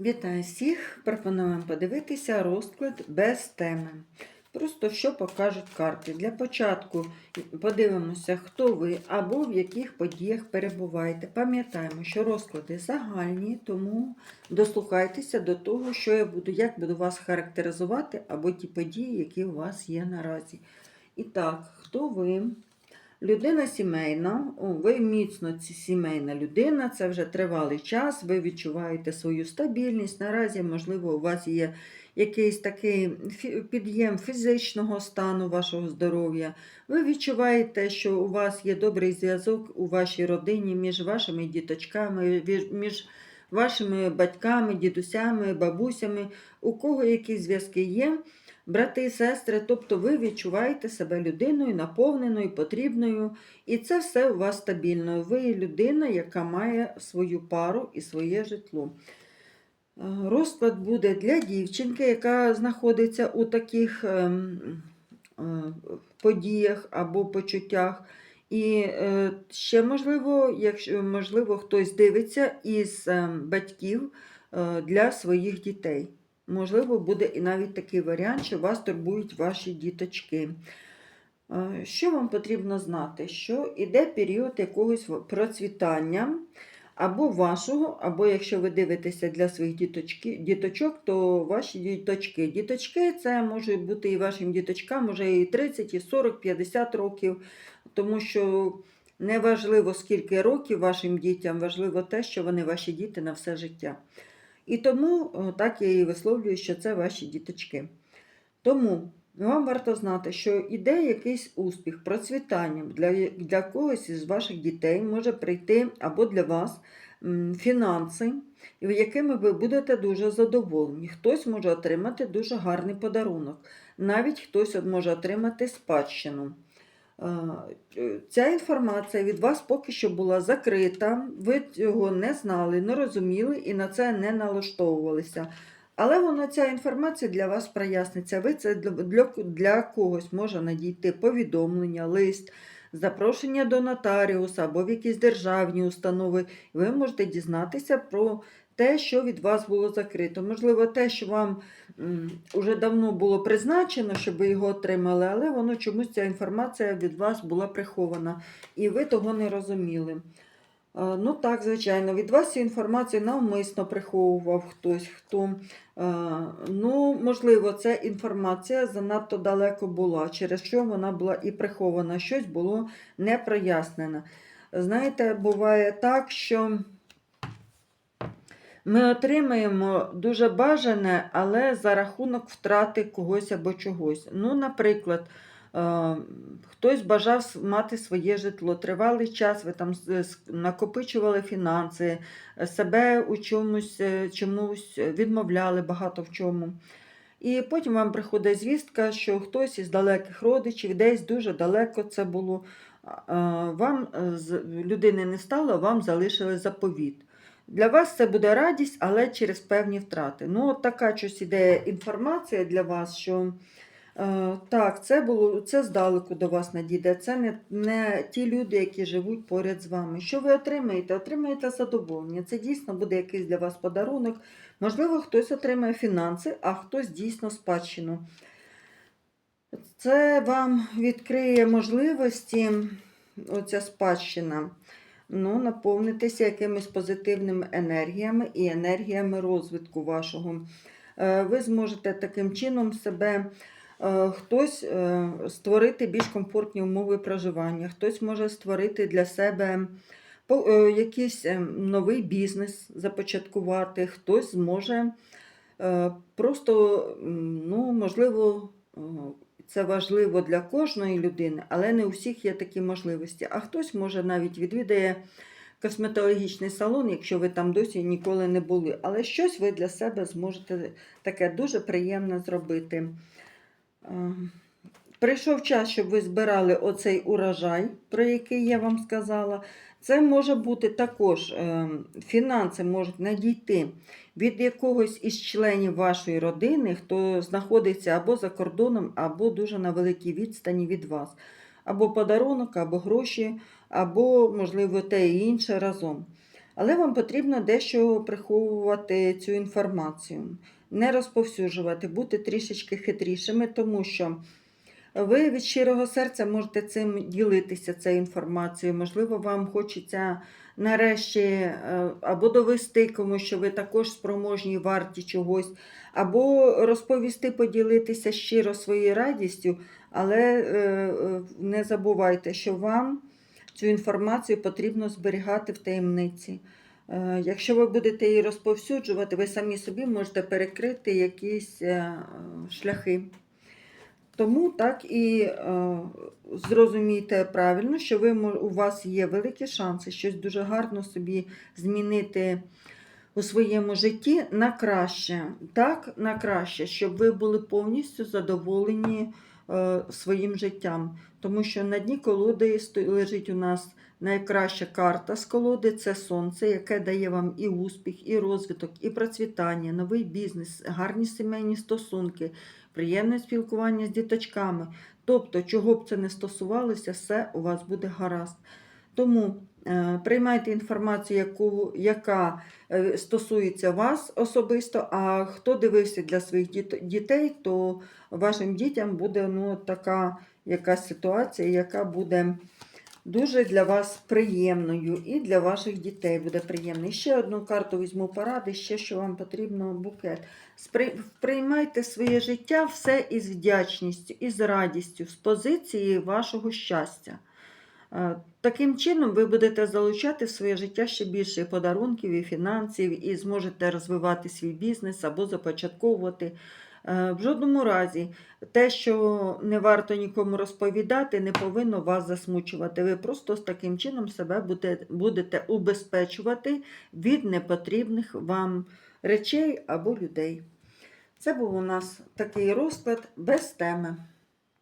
Вітаю всіх! Пропоную вам подивитися розклад без теми. Просто що покажуть карти. Для початку подивимося, хто ви або в яких подіях перебуваєте. Пам'ятаємо, що розклади загальні, тому дослухайтеся до того, що я буду, як буду вас характеризувати, або ті події, які у вас є наразі. І так, хто ви? Людина сімейна, ви міцно сімейна людина, це вже тривалий час, ви відчуваєте свою стабільність. Наразі, можливо, у вас є якийсь такий під'єм фізичного стану вашого здоров'я. Ви відчуваєте, що у вас є добрий зв'язок у вашій родині між вашими діточками, між вашими батьками, дідусями, бабусями, у кого які зв'язки є брати і сестри, тобто ви відчуваєте себе людиною наповненою, потрібною, і це все у вас стабільно. Ви людина, яка має свою пару і своє житло. Е, Розклад буде для дівчинки, яка знаходиться у таких ем, е, подіях або почуттях. І е, ще можливо, якщо можливо, хтось дивиться із ем, батьків для своїх дітей. Можливо, буде і навіть такий варіант, що вас турбують ваші діточки. Е, Що вам потрібно знати? Що іде період якогось процвітання або вашого, або якщо ви дивитеся для своїх діточки, діточок, то ваші діточки. Діточки це можуть бути і вашим діточкам, може і 30, і 40, 50 років, тому що не важливо, скільки років вашим дітям, важливо те, що вони ваші діти на все життя. І тому так я і висловлюю, що це ваші діточки. Тому вам варто знати, що іде якийсь успіх, процвітання для, для когось із ваших дітей може прийти або для вас фінанси, якими ви будете дуже задоволені. Хтось може отримати дуже гарний подарунок, навіть хтось може отримати спадщину. Е, е, Ця інформація від вас поки що була закрита, ви цього не знали, не розуміли і на це не налаштовувалися. Але воно ця інформація для вас проясниться. Ви це для, для когось може надійти повідомлення, лист, запрошення до нотаріуса або в якісь державні установи. Ви можете дізнатися про те, що від вас було закрито. Можливо, те, що вам м, уже давно було призначено, щоб ви його отримали, але воно чомусь ця інформація від вас була прихована, і ви того не розуміли. Ну так, звичайно, від вас цю інформацію навмисно приховував хтось, хто, ну, можливо, ця інформація занадто далеко була, через що вона була і прихована, щось було не прояснено. Знаєте, буває так, що ми отримаємо дуже бажане, але за рахунок втрати когось або чогось. Ну, наприклад, е, хтось бажав мати своє житло, тривалий час ви там накопичували фінанси, себе у чомусь, е, чомусь відмовляли багато в чому. І потім вам приходить звістка, що хтось із далеких родичів, десь дуже далеко це було, вам е, з людини не стало, вам залишили заповіт. Для вас це буде радість, але через певні втрати. Ну, от така щось іде інформація для вас, що е, так, це було це здалеку до вас надійде. Це не, не ті люди, які живуть поряд з вами. Що ви отримаєте? Отримаєте задоволення. Це дійсно буде якийсь для вас подарунок. Можливо, хтось отримає фінанси, а хтось дійсно спадщину. Це вам відкриє можливості, оця спадщина, ну, наповнитися якимись позитивними енергіями і енергіями розвитку вашого. Е, Ви зможете таким чином себе. е, Хтось е, створити більш комфортні умови проживання, хтось може створити для себе якийсь е, новий бізнес започаткувати, хтось зможе просто, ну, можливо, це важливо для кожної людини, але не у всіх є такі можливості. А хтось може навіть відвідає косметологічний салон, якщо ви там досі ніколи не були. Але щось ви для себе зможете таке дуже приємне зробити. Прийшов час, щоб ви збирали оцей урожай, про який я вам сказала. Це може бути також е, фінанси можуть надійти від якогось із членів вашої родини, хто знаходиться або за кордоном, або дуже на великій відстані від вас. Або подарунок, або гроші, або, можливо, те і інше разом. Але вам потрібно дещо приховувати цю інформацію, не розповсюджувати, бути трішечки хитрішими, тому що ви від щирого серця можете цим ділитися цією інформацією. Можливо, вам хочеться нарешті е, або довести комусь, що ви також спроможні варті чогось, або розповісти, поділитися щиро своєю радістю, але е, е, не забувайте, що вам цю інформацію потрібно зберігати в таємниці. Якщо ви будете її розповсюджувати, ви самі собі можете перекрити якісь шляхи. Тому так і е, зрозумійте правильно, що ви, у вас є великі шанси щось дуже гарно собі змінити у своєму житті на краще. Так, на краще, щоб ви були повністю задоволені е, своїм життям. Тому що на дні колоди лежить у нас найкраща карта з колоди це сонце, яке дає вам і успіх, і розвиток, і процвітання, новий бізнес, гарні сімейні стосунки, приємне спілкування з діточками. Тобто, чого б це не стосувалося, все у вас буде гаразд. Тому е, приймайте інформацію, яку, яка е, стосується вас особисто, а хто дивився для своїх діт- дітей, то вашим дітям буде ну, така якась ситуація, яка буде дуже для вас приємною і для ваших дітей буде приємною. Ще одну карту візьму поради, ще що вам потрібно букет. Спри- Приймайте своє життя все із вдячністю, із радістю, з позиції вашого щастя. Е, Таким чином, ви будете залучати в своє життя ще більше подарунків і фінансів, і зможете розвивати свій бізнес або започатковувати. Е, В жодному разі те, що не варто нікому розповідати, не повинно вас засмучувати. Ви просто з таким чином себе будете, убезпечувати від непотрібних вам речей або людей. Це був у нас такий розклад без теми.